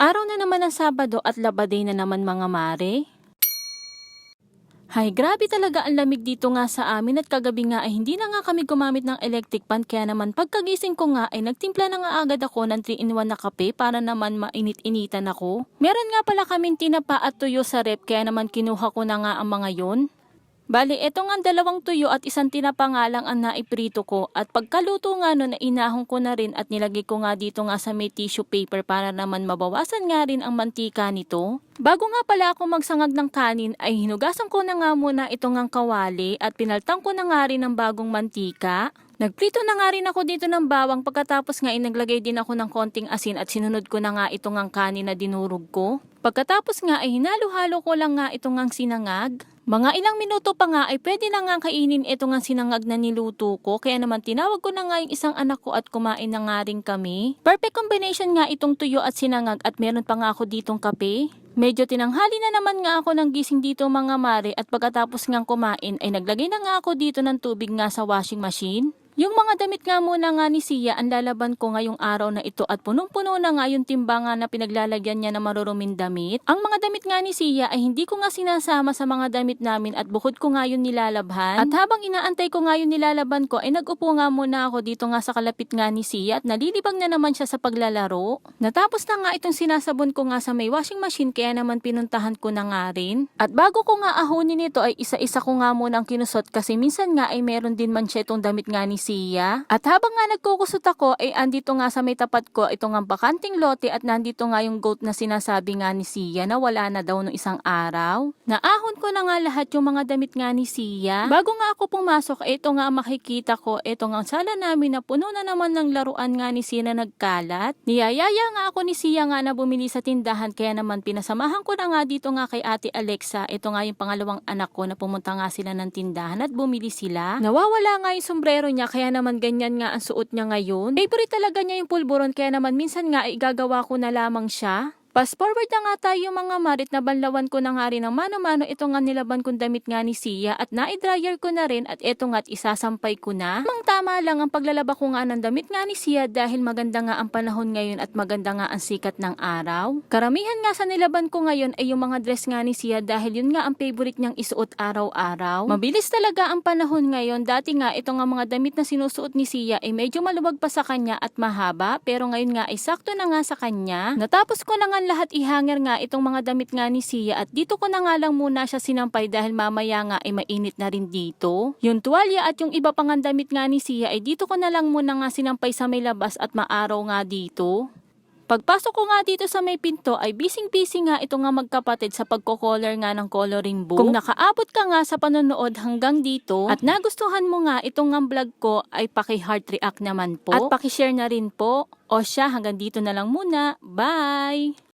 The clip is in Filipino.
Araw na naman ng Sabado at labaday na naman mga mare. Hay, grabe talaga ang lamig dito nga sa amin at kagabi nga ay hindi na nga kami gumamit ng electric pan kaya naman pagkagising ko nga ay nagtimpla na nga agad ako ng 3-in-1 na kape para naman mainit-initan ako. Meron nga pala kaming tinapa at tuyo sa rep kaya naman kinuha ko na nga ang mga yon. Bali, eto nga dalawang tuyo at isang tinapa nga lang ang naiprito ko at pagkaluto nga nun inahon ko na rin at nilagay ko nga dito nga sa may tissue paper para naman mabawasan nga rin ang mantika nito. Bago nga pala ako magsangag ng kanin ay hinugasan ko na nga muna itong ang kawali at pinaltang ko na nga rin ng bagong mantika. Nagprito na nga rin ako dito ng bawang pagkatapos nga ay naglagay din ako ng konting asin at sinunod ko na nga itong ang kanin na dinurog ko. Pagkatapos nga ay hinalo-halo ko lang nga itong ang sinangag. Mga ilang minuto pa nga ay pwede na nga kainin itong ang sinangag na niluto ko kaya naman tinawag ko na nga yung isang anak ko at kumain na nga rin kami. Perfect combination nga itong tuyo at sinangag at meron pa nga ako ditong kape. Medyo tinanghali na naman nga ako ng gising dito mga mare at pagkatapos nga kumain ay naglagay na nga ako dito ng tubig nga sa washing machine. Yung mga damit nga muna nga ni Sia ang lalaban ko ngayong araw na ito at punong-puno na nga yung timbangan na pinaglalagyan niya na maruruming damit. Ang mga damit nga ni Sia ay hindi ko nga sinasama sa mga damit namin at bukod ko nga yun nilalabhan. At habang inaantay ko nga yun nilalaban ko ay nag-upo nga muna ako dito nga sa kalapit nga ni Sia at nalilibang na naman siya sa paglalaro. Natapos na nga itong sinasabon ko nga sa may washing machine kaya naman pinuntahan ko na nga rin. At bago ko nga ahonin ito ay isa-isa ko nga muna ang kinusot kasi minsan nga ay meron din man siya itong damit nga ni Sia. At habang nga nagkukusot ako ay andito nga sa may tapat ko itong ang bakanting lote at nandito nga yung goat na sinasabi nga ni Sia na wala na daw no isang araw. Naahon ko na nga lahat yung mga damit nga ni Sia. Bago nga ako pumasok, ito nga makikita ko, ito nga sala namin na puno na naman ng laruan nga ni Sia na nagkalat. Niyayaya nga ako ni Sia nga na bumili sa tindahan kaya naman pinasamahan ko na nga dito nga kay Ate Alexa. Ito nga yung pangalawang anak ko na pumunta nga sila ng tindahan at bumili sila. Nawawala nga yung sombrero niya kaya naman ganyan nga ang suot niya ngayon. Favorite talaga niya yung pulburon kaya naman minsan nga ay gagawa ko na lamang siya. Fast forward na nga tayo mga marit na banlawan ko na nga rin ng mano-mano ito nga nilaban kong damit nga ni Sia at na-dryer ko na rin at ito nga't isasampay ko na. Mang tama lang ang paglalaba ko nga ng damit nga ni Sia dahil maganda nga ang panahon ngayon at maganda nga ang sikat ng araw. Karamihan nga sa nilaban ko ngayon ay yung mga dress nga ni Sia dahil yun nga ang favorite niyang isuot araw-araw. Mabilis talaga ang panahon ngayon. Dati nga ito nga mga damit na sinusuot ni Sia ay medyo maluwag pa sa kanya at mahaba pero ngayon nga ay sakto na nga sa kanya. Natapos ko na nga lahat ihanger nga itong mga damit nga ni Sia at dito ko na nga lang muna siya sinampay dahil mamaya nga ay mainit na rin dito. Yung tuwalya at yung iba pang damit nga ni Sia ay dito ko na lang muna nga sinampay sa may labas at maaraw nga dito. Pagpasok ko nga dito sa may pinto ay bising-busy nga ito nga magkapatid sa pagko-color nga ng coloring book. Kung nakaabot ka nga sa panonood hanggang dito at nagustuhan mo nga itong nga vlog ko ay paki-heart react naman po at paki-share na rin po. O siya hanggang dito na lang muna. Bye!